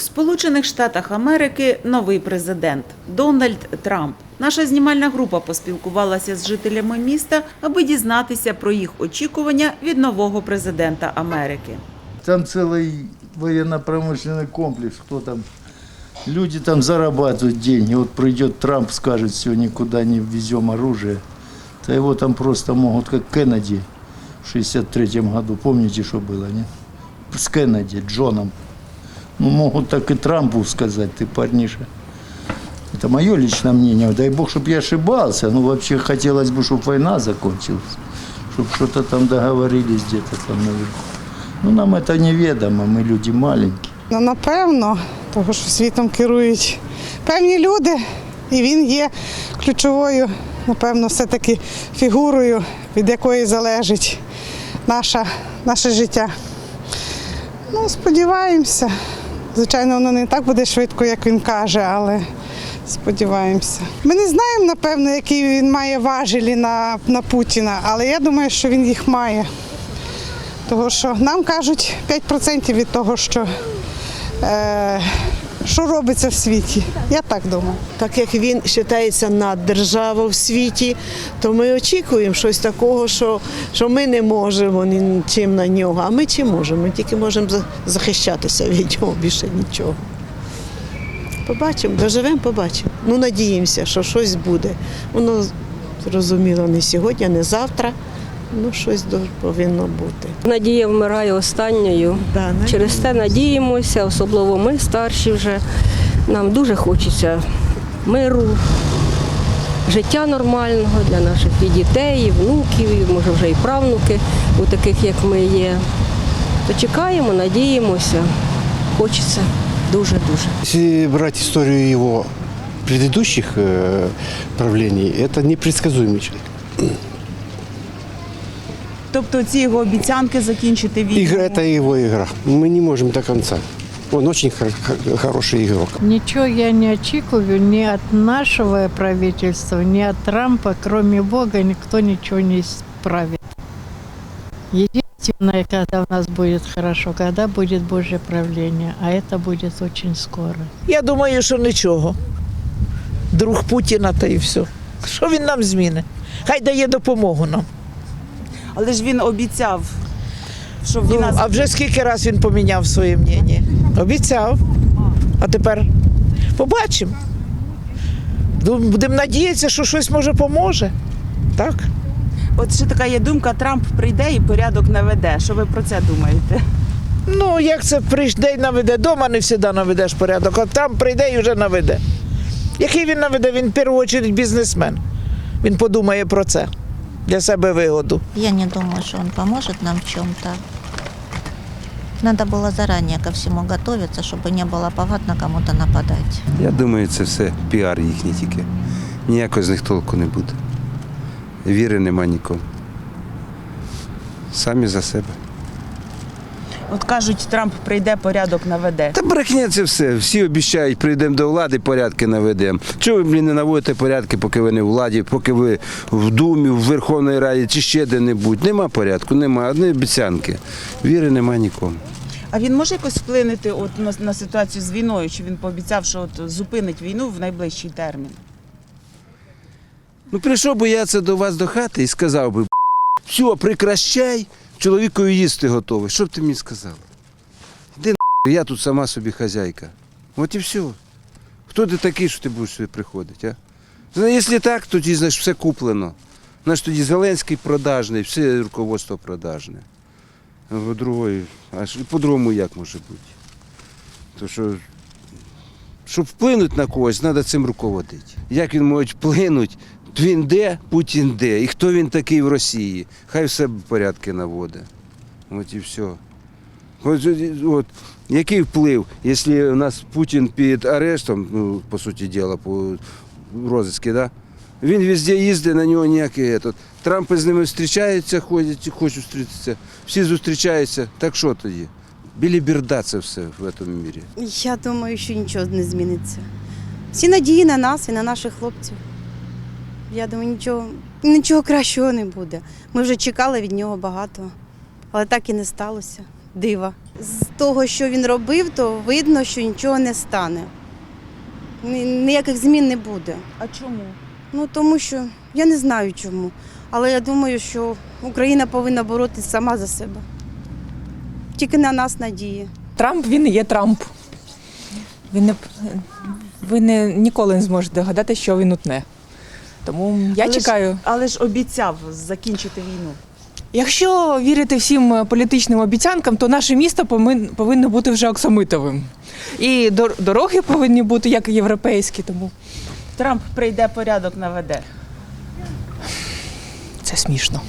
В Сполучених Штатах Америки новий президент Дональд Трамп. Наша знімальна група поспілкувалася з жителями міста, аби дізнатися про їх очікування від нового президента Америки. Там целый военно-промышленный комплекс, кто там. Люди там зарабатывают деньги. Вот придет Трамп, скажет, все, никуда не везем оружие. То его там просто могут, как Кеннеди в 63 году. Помните, что было, не? С Кеннеди, Джоном. Ну, могут так и Трампу сказать, ты парниша. Это мое личное мнение. Дай бог, чтобы я ошибался. Ну, вообще хотелось бы, чтобы война закончилась. Чтобы что-то там договорились где-то там наверху. Ну, нам это неведомо, ми люди маленькі. Ну, напевно, тому що світом керують певні люди, і він є ключовою, напевно, все-таки фігурою, від якої залежить наша, наше життя. Ну, сподіваємося. Звичайно, воно не так буде швидко, як він каже, але сподіваємося. Ми не знаємо, напевно, які він має важелі на, на Путіна, але я думаю, що він їх має. Тому що нам кажуть 5% від того, що, е, що робиться в світі. Я так думаю. Так як він вважається наддержава в світі, то ми очікуємо щось такого, що, що ми не можемо нічим на нього. А ми чи можемо? Ми тільки можемо захищатися від нього, більше нічого. Побачимо, доживемо, побачимо. Ну, надіємося, що щось буде. Воно зрозуміло не сьогодні, не завтра. Ну, щось до- повинно бути. Надія вмирає останньою. Да, Через те надіємося, особливо ми старші вже. Нам дуже хочеться миру, життя нормального для наших і дітей, і внуків, і може вже і правнуки, у таких як ми є. То чекаємо, надіємося. Хочеться дуже-дуже. Если брать историю его предыдущих э, правлений, это непредсказуемый человек. Тобто ці його обіцянки закінчити війну. Игра – это его игра. Мы не можем до конца. Он очень хор- хор- хороший игрок. Ничего я не очікую ни от нашего правительства, ни от Трампа, кроме Бога, никто ничего не исправит. Единственное, когда у нас будет хорошо, когда будет Божье правление, а это будет очень скоро. Я думаю, що нічого. Друг Путіна та і все. Що він нам зміни? Хай дає допомогу нам. Але ж він обіцяв, що Ну, війна а вже скільки раз він поміняв своє мнення? Обіцяв. А тепер побачимо. Будемо надіятися, що щось може поможе. Так? От ще така є думка: Трамп прийде і порядок наведе. Що ви про це думаєте? Ну, як це прийде і наведе? Дома не завжди наведеш порядок, а там прийде і вже наведе. Який він наведе? Він в першу чергу бізнесмен. Він подумає про це для себе вигоду. Я не думаю, что он поможет нам в чем-то. Надо было заранее ко всему готовиться, чтобы не было повод на кому-то нападать. Я думаю, це все піар їхній тільки. Ніякого з них толку не буде. Віри нема нікому. Самі за себе. От кажуть, Трамп прийде, порядок наведе. Та брехня це все. Всі обіцяють, прийдемо до влади, порядки наведемо. Чого ви, блін, не наводите порядки, поки ви не в владі, поки ви в Думі, в Верховній Раді чи ще де-небудь? Нема порядку, нема. Одні обіцянки. Віри нема нікому. А він може якось вплинути от на, на ситуацію з війною? Чи він пообіцяв, що от зупинить війну в найближчий термін? Ну, прийшов би я це до вас до хати і сказав би, все, прекращай, чоловікові їсти готовий. Що б ти мені сказав? Іди на, я тут сама собі хазяйка. От і все. Хто ти такий, що ти будеш сюди приходити, а? Ну, Якщо так, тоді знаєш, все куплено. Знаєш, тоді Зеленський продажний, все руководство продажне. По-другому, а по-другому як може бути? То що, щоб вплинути на когось, треба цим руководити. Як він може вплинути? Він де, Путін де. І хто він такий в Росії? Хай все порядки наводить. От і все. От, от, який вплив, якщо у нас Путін під арештом, ну, по суті діла, по розиску, да? він везде їздить, на нього ніякий. Этот. Трампи з ними зустрічаються, ходять, хочуть зустрітися. Всі зустрічаються. Так що тоді? Біліберда це все в цьому мірі. Я думаю, що нічого не зміниться. Всі надії на нас і на наших хлопців. Я думаю, нічого, нічого кращого не буде. Ми вже чекали від нього багато, але так і не сталося. дива. З того, що він робив, то видно, що нічого не стане. Ніяких змін не буде. А чому? Ну тому що я не знаю чому. Але я думаю, що Україна повинна боротися сама за себе. Тільки на нас надії. Трамп він і є Трамп. Він не, ви не, ніколи не зможете догадати, що він утне. Тому я Але ж- Але ж обіцяв закінчити війну. Якщо вірити всім е, політичним обіцянкам, то наше місто повинно бути вже оксамитовим. І дороги повинні бути як європейські, тому Трамп прийде порядок наведе. це смішно.